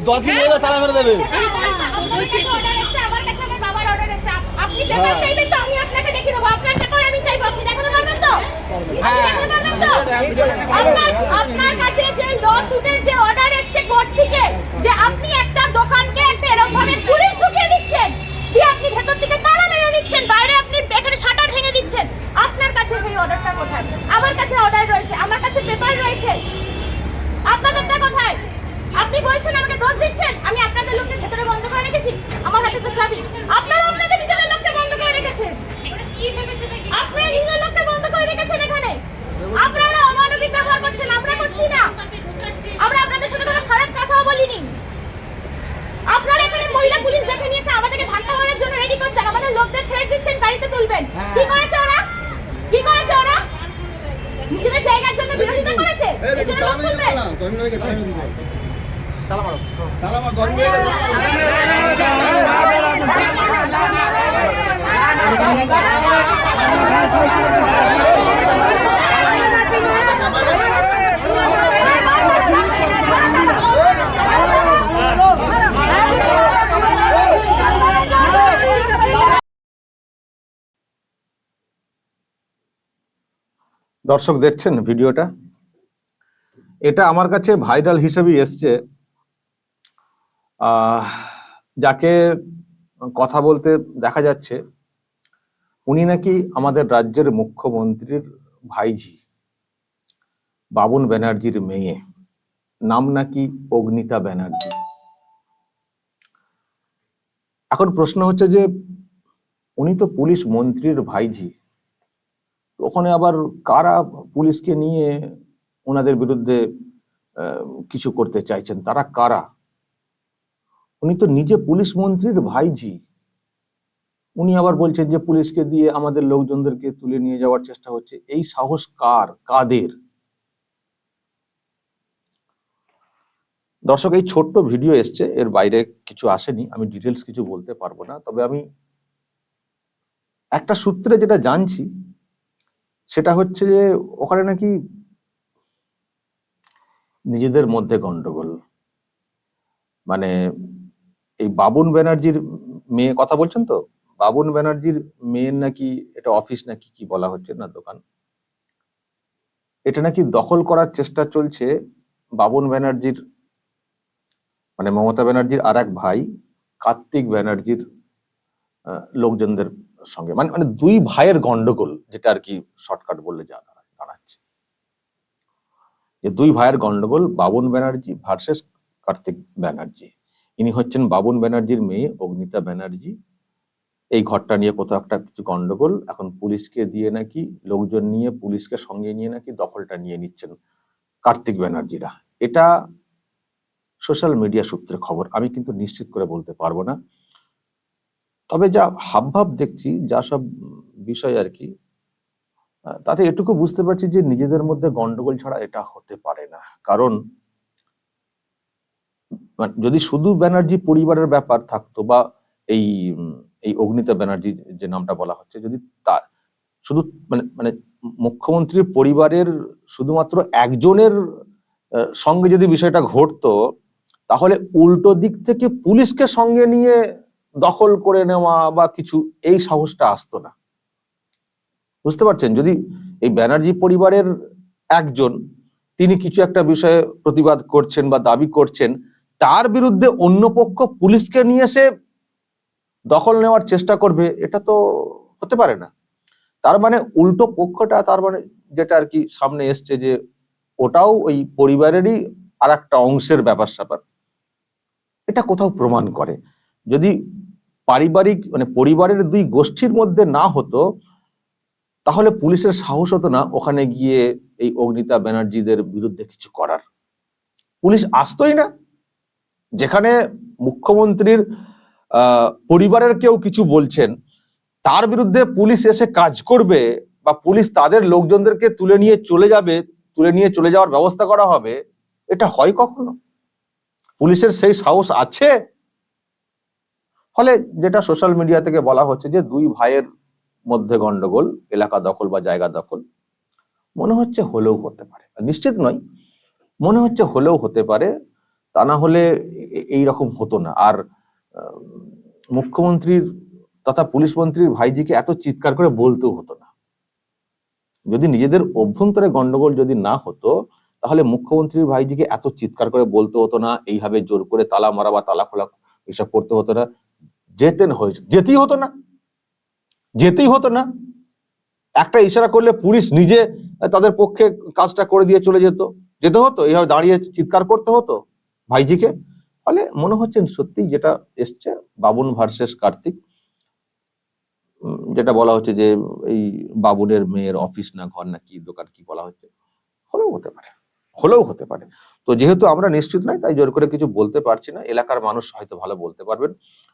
দশ মিনিট হলে তালা মেরে দেবে। আপনার কাছে হ্যাঁ। দেবো। আপনার কাছে যে ল সুটের যে অর্ডার এসছে কোর্ট থেকে যে আপনি একটা দোকানকে একটা এরকম ভাবে পুলিশ ঢুকিয়ে দিচ্ছেন দিয়ে আপনি ভেতর থেকে তালা মেরে দিচ্ছেন বাইরে আপনি এখানে শাটার ভেঙে দিচ্ছেন আপনার কাছে সেই অর্ডারটা কোথায় আমার কাছে অর্ডার রয়েছে আমার কাছে পেপার রয়েছে আপনাদেরটা কোথায় আপনি বলছেন আমাকে দোষ দিচ্ছেন আমি আপনাদের লোককে ভেতরে বন্ধ করে রেখেছি আমার হাতে তো চাবি আপনারা আপনাদের নিজেদের লোককে বন্ধ করে রেখেছেন আপনারা নিজেদের লোককে বন্ধ করে রেখেছেন এখানে আপনারা অমানবিক ব্যবহার করছেন আমরা করছি না আমরা আপনাদের সাথে কোনো খারাপ কথাও বলিনি আপনারা এখানে মহিলা পুলিশ দেখে নিয়েছে আমাদেরকে ধাক্কা মারার জন্য রেডি করছেন আমাদের লোকদের থ্রেট দিচ্ছেন গাড়িতে তুলবেন কি করেছে ওরা কি করেছে ওরা নিজেদের জায়গার জন্য বিরোধিতা করেছে এই এর বেটি, জন্য তালা লোক তালা মেরে। তালা মারো। দর্শক দেখছেন ভিডিওটা? এটা আমার কাছে ভাইরাল হিসেবেই এসছে। যাকে কথা বলতে দেখা যাচ্ছে, উনি নাকি আমাদের রাজ্যের মুখ্যমন্ত্রীর ভাইঝি, বাবুন ব্যানার্জির মেয়ে। নাম নাকি অগ্নিতা ব্যানার্জি। এখন প্রশ্ন হচ্ছে যে, উনি তো পুলিশ মন্ত্রীর ভাইঝি তো ওখানে আবার কারা পুলিশকে নিয়ে ওনাদের বিরুদ্ধে কিছু করতে চাইছেন। তারা কারা? উনি তো নিজে পুলিশ মন্ত্রীর ভাইঝি। উনি আবার বলছেন যে, পুলিশকে দিয়ে আমাদের লোকজনদেরকে তুলে নিয়ে যাওয়ার চেষ্টা হচ্ছে। এই সাহস কার? কাদের? দর্শক, এই ছোট্ট ভিডিও এসছে। এর বাইরে কিছু আসেনি। আমি ডিটেলস কিছু বলতে পারব না। তবে আমি একটা সূত্রে যেটা জানছি, সেটা হচ্ছে যে, ওখানে নাকি নিজেদের মধ্যে গন্ডগোল। মানে এই বাবুন ব্যানার্জির মেয়ে কথা বলছেন তো? বাবুন ব্যানার্জির মেয়ের নাকি এটা অফিস নাকি কি বলা হচ্ছে না দোকান? এটা নাকি দখল করার চেষ্টা চলছে বাবুন ব্যানার্জির মানে মমতা ব্যানার্জির আর এক ভাই, কার্তিক ব্যানার্জির লোকজনদের সঙ্গে। মানে মানে দুই ভাইয়ের গন্ডগোল, যেটা আর কি শর্টকাট বললে যা যে দুই ভাইয়ের গন্ডগোল, বাবুন ব্যানার্জি ভার্সেস কার্তিক ব্যানার্জি। ইনি হচ্ছেন বাবুন ব্যানার্জির মেয়ে, অগ্নিতা ব্যানার্জি। এই ঘরটা নিয়ে কোথাও একটা কিছু গন্ডগোল, এখন পুলিশকে দিয়ে নাকি, লোকজন নিয়ে, পুলিশকে সঙ্গে নিয়ে নাকি দখলটা নিয়ে নিচ্ছেন কার্তিক ব্যানার্জিরা। এটা সোশ্যাল মিডিয়া সূত্রে খবর, আমি কিন্তু নিশ্চিত করে বলতে পারব না। তবে যা হাবভাব দেখছি, যা সব বিষয় আর কি তাতে এটুকু বুঝতে পারছি যে নিজেদের মধ্যে গন্ডগোল ছাড়া এটা হতে পারে না। কারণ মানে যদি শুধু ব্যানার্জি পরিবারের ব্যাপার থাকতো বা এই এই অগ্নিতা ব্যানার্জি যে নামটা বলা হচ্ছে, যদি তা, শুধু মানে মানে মুখ্যমন্ত্রীর পরিবারের শুধুমাত্র একজনের সঙ্গে যদি বিষয়টা ঘটতো, তাহলে উল্টো দিক থেকে পুলিশকে সঙ্গে নিয়ে দখল করে নেওয়া বা কিছু, এই সাহসটা আসতো না। বুঝতে পারছেন? যদি এই ব্যানার্জি পরিবারের একজন, তিনি কিছু একটা বিষয়ে প্রতিবাদ করছেন বা দাবি করছেন, তার বিরুদ্ধে অন্য পক্ষ পুলিশকে নিয়ে এসে দখল নেওয়ার চেষ্টা করবে, এটা তো হতে পারে না। তার মানে উল্টো পক্ষটা, তার মানে যেটা আর কি সামনে এসছে যে ওটাও ওই পরিবারেরই আর একটা অংশের ব্যাপার স্যাপার এটা কোথাও প্রমাণ করে। যদি পারিবারিক মানে পরিবারের দুই গোষ্ঠীর মধ্যে না হতো তাহলে পুলিশের সাহস হতো না ওখানে গিয়ে এই অগ্নিতা ব্যানার্জিদের বিরুদ্ধে কিছু করার। পুলিশ আসতোই না। যেখানে মুখ্যমন্ত্রীর পরিবারের কেউ কিছু বলছেন, তার বিরুদ্ধে পুলিশ এসে কাজ করবে বা পুলিশ তাদের লোকজনদেরকে তুলে নিয়ে চলে যাবে, তুলে নিয়ে চলে যাওয়ার ব্যবস্থা করা হবে, এটা হয় কখনো? পুলিশের সেই সাহস আছে? ফলে যেটা সোশ্যাল মিডিয়া থেকে বলা হচ্ছে যে দুই ভাইয়ের মধ্যে গন্ডগোল, এলাকা দখল বা জায়গা দখল, মনে হচ্ছে হলেও হতে পারে। নিশ্চিত নয়, মনে হচ্ছে হলেও হতে পারে, তা না হলে এই রকম হতো না। আর মুখ্যমন্ত্রীর তথা পুলিশ মন্ত্রীর ভাইজিকে এত চিৎকার করে বলতেও হতো না। যদি নিজেদের অভ্যন্তরে গন্ডগোল যদি না হতো, তাহলে মুখ্যমন্ত্রীর ভাইজিকে এত চিৎকার করে বলতে হতো না, এইভাবে জোর করে তালা মারা বা তালা খোলা এসব করতে হতো না, যেতেন হয়েছে যেতেই হতো না। যেতেই হতো না। একটা ইশারা করলে পুলিশ নিজে তাদের পক্ষে কাজটা করে দিয়ে চলে যেত। যেতে হতো এইভাবে দাঁড়িয়ে চিৎকার করতে হতো ভাইজিকে। ফলে মনে হচ্ছে সত্যি যেটা এসছে, বাবুন ভার্সেস কার্তিক যেটা বলা হচ্ছে যে এই বাবুনের মেয়ের অফিস না, ঘর না, কি দোকান, কি বলা হচ্ছে, হলেও হতে পারে, হলেও হতে পারে। তো যেহেতু আমরা নিশ্চিত নয়, তাই জোর করে কিছু বলতে পারছি না। এলাকার মানুষ হয়তো ভালো বলতে পারবেন।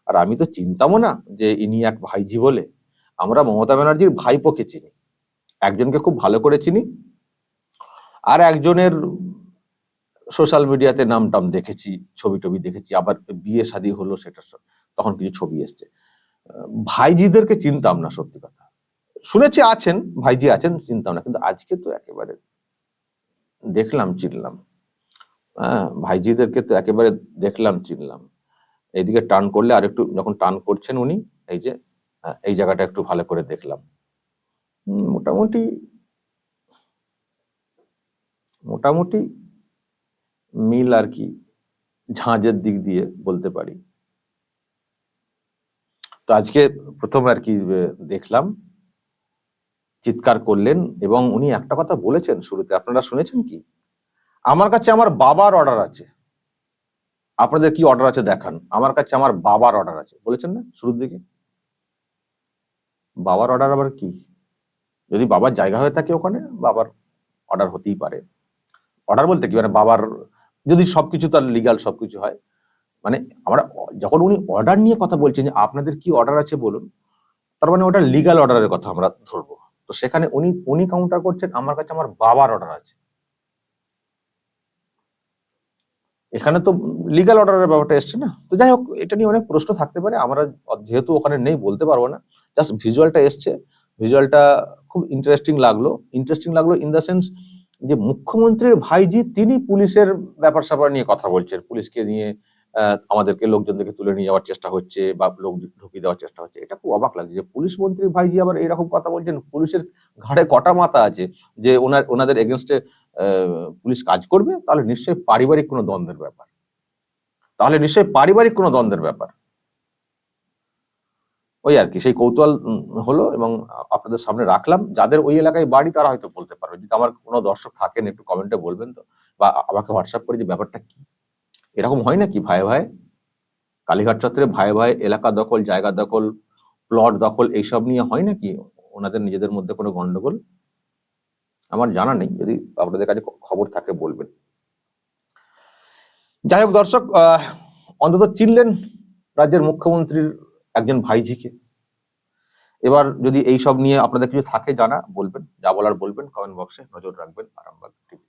আর আমি তো চিন্তামও না যে ইনি এক ভাইজি বলে আমরা মমতা ব্যানার্জির ভাইপোকে চিনি। একজনকে খুব ভালো করে চিনি। আর একজনের সোশ্যাল মিডিয়াতে নাম টাম দেখেছি ছবি টবি দেখেছি, আবার বিয়ে শাদী হলো সেটা তখন কিছু ছবি এসছে। ভাইজিদেরকে চিনতাম না, সত্যি কথা। শুনেছি আছেন, ভাইজি আছেন, চিনতাম না, কিন্তু আজকে তো একেবারে দেখলাম, চিনলাম। হ্যাঁ ভাইজিদেরকে তো একেবারে দেখলাম, চিনলাম। এইদিকে টান করলে আর একটু যখন টান করছেন উনি, এই যে এই জায়গাটা একটু ভালো করে দেখলাম। মোটামুটি মোটামুটি মিল আর কি, ঝাঁঝের দিক দিয়ে বলতে পারি। তো আজকে প্রথম আর কি দেখলাম, চিৎকার করলেন এবং উনি একটা কথা বলেছেন শুরুতে, আপনারা শুনেছেন কি? আমার কাছে আমার বাবার অর্ডার আছে। আপনাদের কি অর্ডার আছে দেখান? আমার কাছে আমার বাবার অর্ডার আছে। বলেছেন না শুরুর দিকে? বাবার অর্ডার আবার কি? যদি বাবার জায়গা হয়ে থাকে ওখানে, বাবার অর্ডার হতেই পারে। অর্ডার বলতে কি? মানে বাবার যদি সবকিছু তার লিগাল সবকিছু হয়। মানে আমরা যখন উনি অর্ডার নিয়ে কথা বলছেন যে আপনাদের কি অর্ডার আছে বলুন, তার মানে ওটা লিগাল অর্ডারের কথা আমরা ধরবো। তো সেখানে উনি উনি কাউন্টার করছেন, আমার কাছে আমার বাবার অর্ডার আছে। এখানে তো লিগাল অর্ডারের ব্যাপারটা এসছে না। তো যাই হোক, এটা নিয়ে অনেক প্রশ্ন থাকতে পারে। আমরা যেহেতু ওখানে নেই, বলতে পারব না। জাস্ট ভিজুয়ালটা এসছে। ভিজুয়ালটা খুব ইন্টারেস্টিং লাগল। ইন্টারেস্টিং লাগল ইন দ্য সেন্স যে মুখ্যমন্ত্রীর ভাইজি, তিনি পুলিশের ব্যাপার স্যাপার নিয়ে কথা বলছেন। পুলিশকে নিয়ে আমাদেরকে লোকজনদেরকে তুলে নিয়ে যাওয়ার চেষ্টা হচ্ছে বা লোক ঢুকিয়ে দেওয়ার চেষ্টা হচ্ছে। এটা খুব অবাক লাগছে যে পুলিশ মন্ত্রী ভাইজি আবার এরকম কথা বলছেন, পুলিশের ঘাড়ে কটা মাথা আছে যে ওনার, ওনাদের এগেনস্টে পুলিশ কাজ করবে? তাহলে নিশ্চয়ই পারিবারিক কোনো দ্বন্দ্বের ব্যাপার। তাহলে নিশ্চয়ই পারিবারিক কোনো দ্বন্দ্বের ব্যাপার। ওই আর কি, সেই কৌতূহল হলো এবং আপনাদের সামনে রাখলাম। যাদের ওই এলাকায় বাড়ি, তারা হয়তো বলতে পারবে। যদি আমার কোনো দর্শক থাকেন, একটু কমেন্টে বলবেন তো। বা আমাকে হোয়াটসঅ্যাপ করে যে ব্যাপারটা কি? এরকম হয় নাকি ভাই ভাই? কালীঘাট চত্বরে ভাই ভাই, এলাকা দখল, জায়গা দখল প্লট দখল, এইসব নিয়ে হয় নাকি ওনাদের নিজেদের মধ্যে কোনো গন্ডগোল? আমার জানা নেই, যদি আপনাদের কাছে খবর থাকে বলবেন। যাই হোক দর্শক অন্তত চিনলেন রাজ্যের মুখ্যমন্ত্রীর একজন ভাইঝিকে এবার যদি এইসব নিয়ে আপনাদের কিছু থাকে জানা, বলবেন, যা বলার বলবেন কমেন্ট বক্সে নজর রাখবেন, আরামবাগ টিভি